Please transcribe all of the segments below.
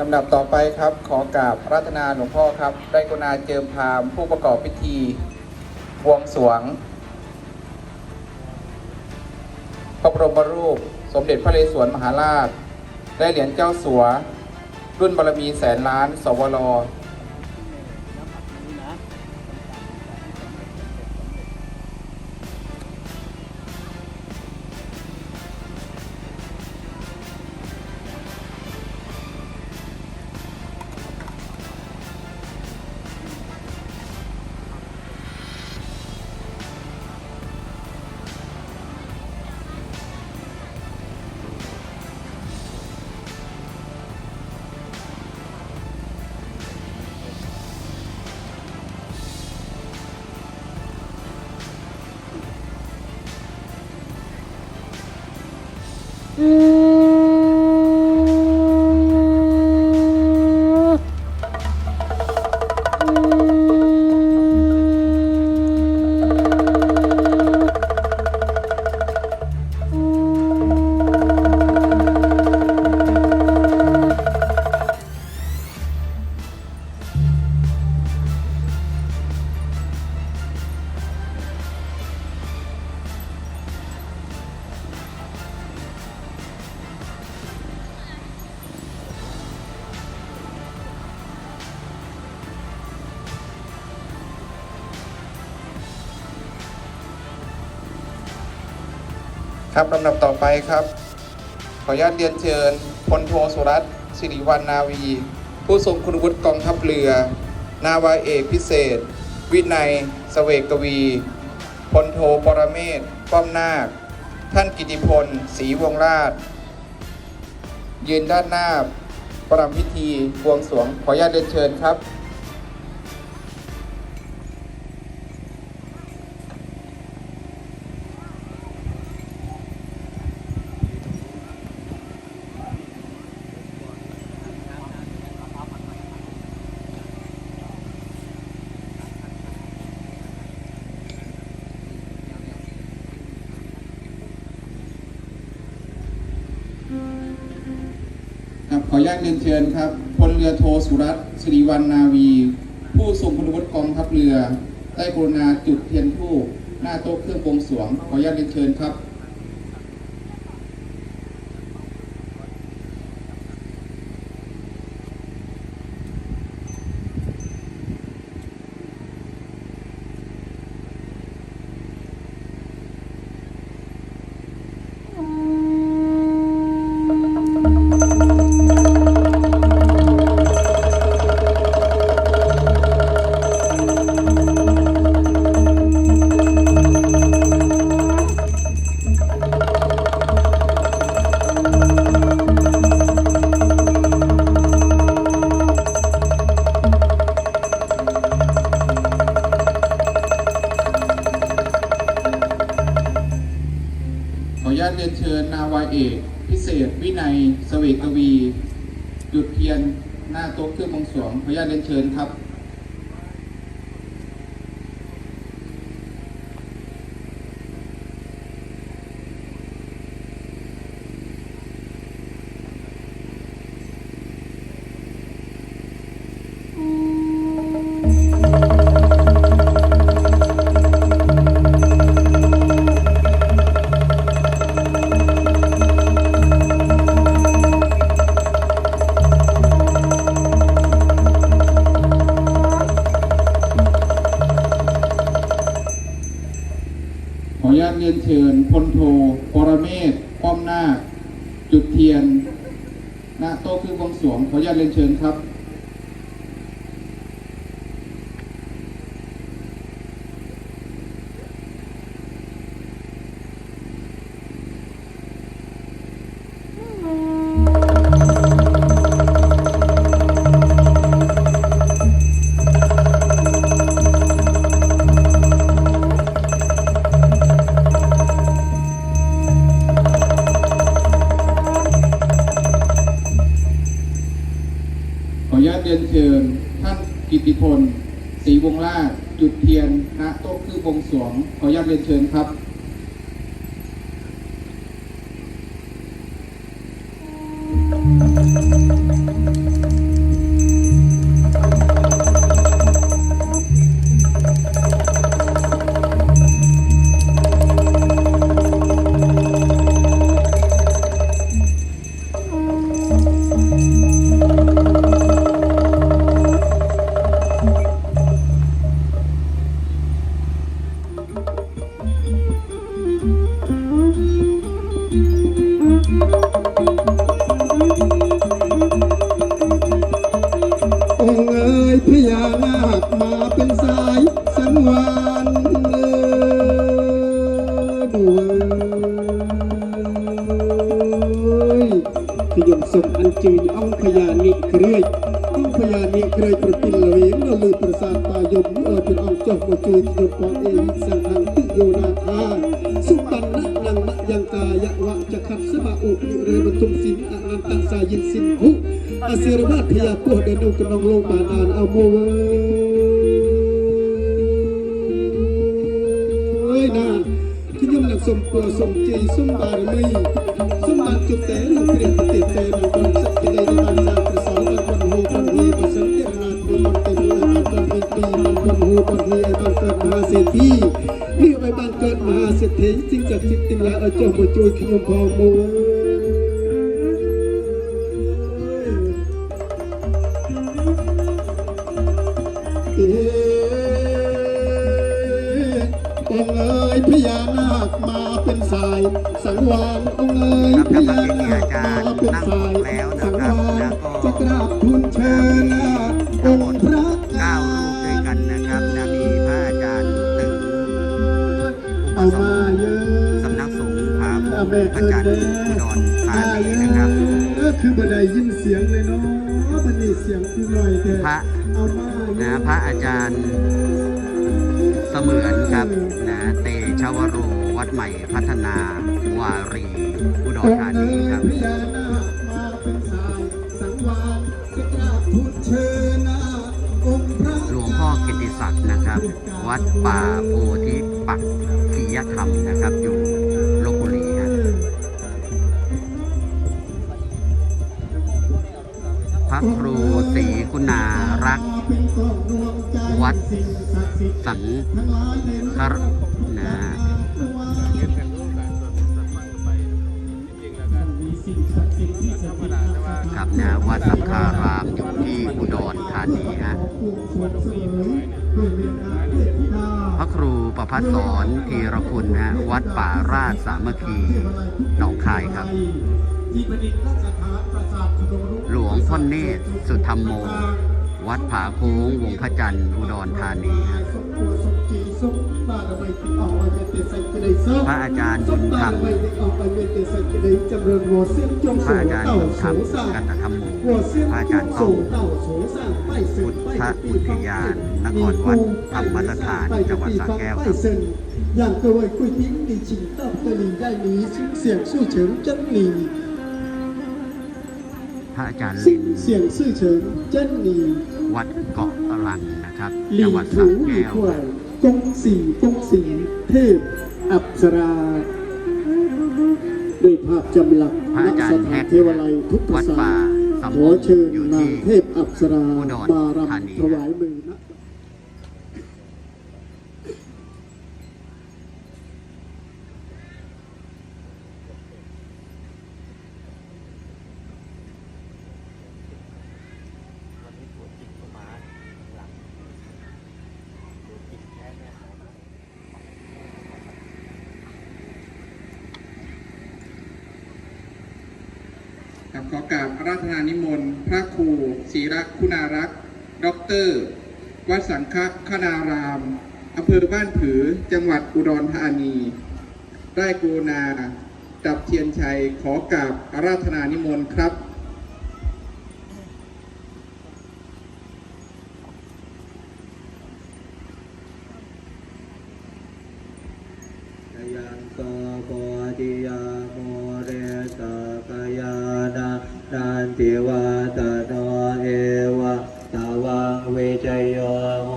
ลำดับต่อไปครับ ขอกราบรัตนาหลวงพ่อครับ ได้กรุณาเจิมพามผู้ประกอบพิธีบวงสรวงพระบรมรูป สมเด็จพระนเรศวรมหาราช ได้เหรียญเจ้าสัว รุ่นบารมีแสนล้าน สวร ครับลำดับต่อไปครับ ขออนุญาตเรียนเชิญพลโทสุรัตน์สิริวัณนาวี ผู้ทรงคุณวุฒิกองทัพเรือ นาวาเอกพิเศษ วินัยสเวกกวีพลโทปรเมศป้อมนาค ท่านกิติพลศรีวงราช ยืนด้านหน้าประรำพิธีบวงสรวงขออนุญาตเรียนเชิญครับ ออนุญาตเรียนเชิญครับพลเรือโทสุรัตน์สิริวัณนาวี ผู้ทรงคุณวุฒิกองทัพเรือ ได้กรุณาจุดเทียนผู้หน้าโต๊ะเครื่องบวงสรวง ขออนุญาตเรียนเชิญครับ ยนเชิญครับ ออนุญาตเรียนเชิญท่านกิติพลศรีวงราชจุดเทียนณโต๊ะคือวงสวงขออนุญาตเรียนเชิญครับาคมาเป็นสายสังวานเดูเอ้ยขยมสมอันจืนองพญานิเครื่อยองพญานิเครื่อยประติลเวงเราลือประสาทตายมเออเป็นองค์เจ้าโมจุยขยมปองเอหิสังฆังติโยนาคาสุปันนะนังมะยังกายะวะจะขัดสมาอุนิเรบตุมสินอนันตสายินสินหุ អសិរបាទភីពុះដែលនៅក្នុងលោកបានអានអមវើយណាខ្ញុំនឹងសូមពរសូមជ័យសូមបារមីសូមបានជប់តែឬព្រះទេទេនៅក្នុងសក្តិនៃបានសាប្រសងរបស់ហូបនវិបសន្តិរាជបុរទេនៅក្នុងវិទ្យារបស់ហូបនវិឯបានកើតមហាសេដ្ឋីនេះឲ្យបានកើតមហាសេដ្ឋីជាងសក្តិទាំងឡាយឲ្យចុះមកជួយខ្ញុំផងមក สังวานองค์เอ๋ยครับพครับญาเมื่อกี้นาอาคจารมาย์เป็นสายแล้วสังวานแล้วก็จะกราบทูลเชิญองค์พระเก้ารูปด้วยกันนะครับนะมีพระอาจารย์ตึงอุปเอาสมาเยอะสำนักสงฆ์ผาภูพระอิญจันทเด้ร์อุดรธานีเยนะครับอะคือบันไดยินเสียงเลยเนาะบันนี้เสียงคือลอยแต่พระเอามาเยนะอะพระอาจารย์เสมือนครับนะเตชวโร วัดใหม่พัฒนาวารีอุดรธานีครับหลวงพ่อกิติศักดิ์นะครับ วัดป่าโพธิปักขียธรรมนะครับ อยู่ลบบุรีฮะพระครูศรีคุณารักษ์วัดสังฆรนะ ครับนะวัดสังฆารามอยู่ที่อุดรธานีฮะพระครูประพัฒสอนธีรคุณฮะวัดป่าราชสามัคคีหนองคายครับ หลวงพ่อเนตรสุธรรมโม วัดผาโค้งวงพระจันทร์อุดรธานีฮะ พระอาจารย์บุญธรรม พระอาจารย์บุญธรรมกันตธรรมโม พระอาจารย์ต้องพุทธอุทยานนครวัดธรรมสถานจังหวัดสระแก้วครับ อย่าง各位贵宾，你请到这里带你心想事成真理， พระอาจารย์ลิน 心想事成真理。 วัดเกาะอรังนะครับหลีจังหวัดสถูระหลีแก้วถ้วยกงสีกงสีเทพ อัปสราด้วยภาพจำหลักพระอาจารย์ณสแฮถานกเทวาลัยทุกภาวัดษาป่าสัมขโพอเชิญอยู่นาที่งเทพอัปสราอุดรมารธานีำถวายมือนะ ครับขอกราบราธนานิมนต์ พระครูศรีรักคุณารักษ์ด็อกเตอร์วัดสังฆคณารามอำเภอบ้านผือจังหวัดอุดรธานี ได้กรุณา ดับเทียนชัยขอกราบราธนานิมนต์ครับยันโตโพธิยาโม นันติวาตโนเอวะตาวังเวจโยโม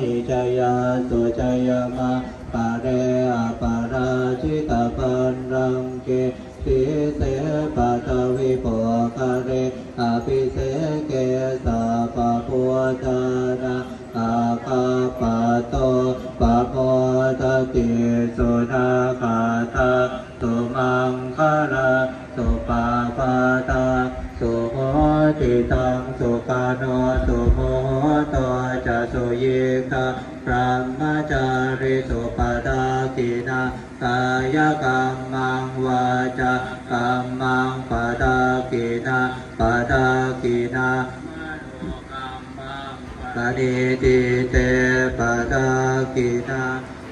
หิจยาตุจยมาปะเรอปะราชิตาปันรังเกติเสปัตวิปกคะเรอภิเส ติตังสุกาโนสุโมโตจะสุยิกาพระมจาริสุปดากินากายกรรมังวาจากรรมังปดากินาปดากินาปณิติเตปดากินา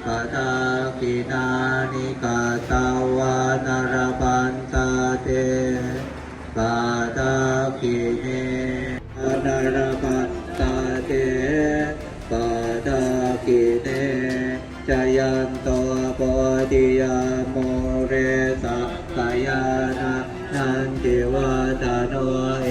ปดากินานิกาตาวานารปันตาเตปา ตาคิเนนารปัตตาเตปาตาคิเนจายันโตปฏิยาโมเรสักายานานันติวาตาโนเอ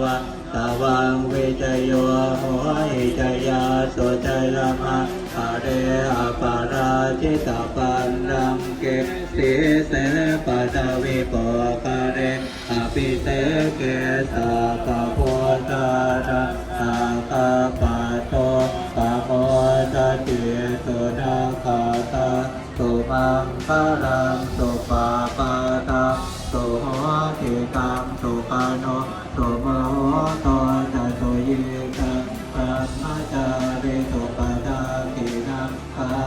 วะตาวังวิจโยโหหิจยาสุจยมะอะเรอปาราจิตาปันรังเกสีเสปัตวิปก ปิเตเกสาปะโพตาระสาคาปะโตปะโมทติสุนาคาตาสุมังคลัง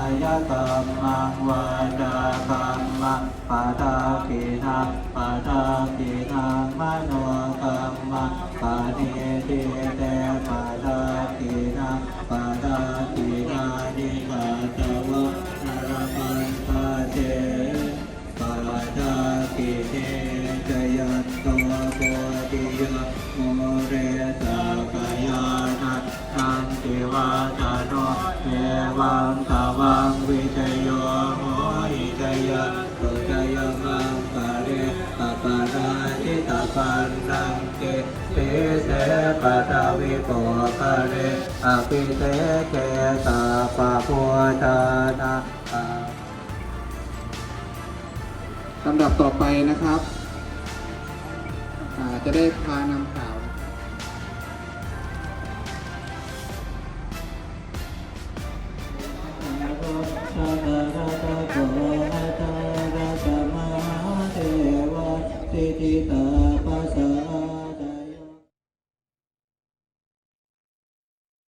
ายกรรมังวาจากรรมังปาดากินังปาดากินังมโนกรรมังปานิติเตปาดากินังปาดากินานิกาตวะนรปันตาเตปาดากิเนจยันโตโพธิยะโมเรสา เกเตเสปะตาวิโปกะเรอภิเสเกตาปะพุทธานาลำดับต่อไปนะครับ จะได้พานำข่าว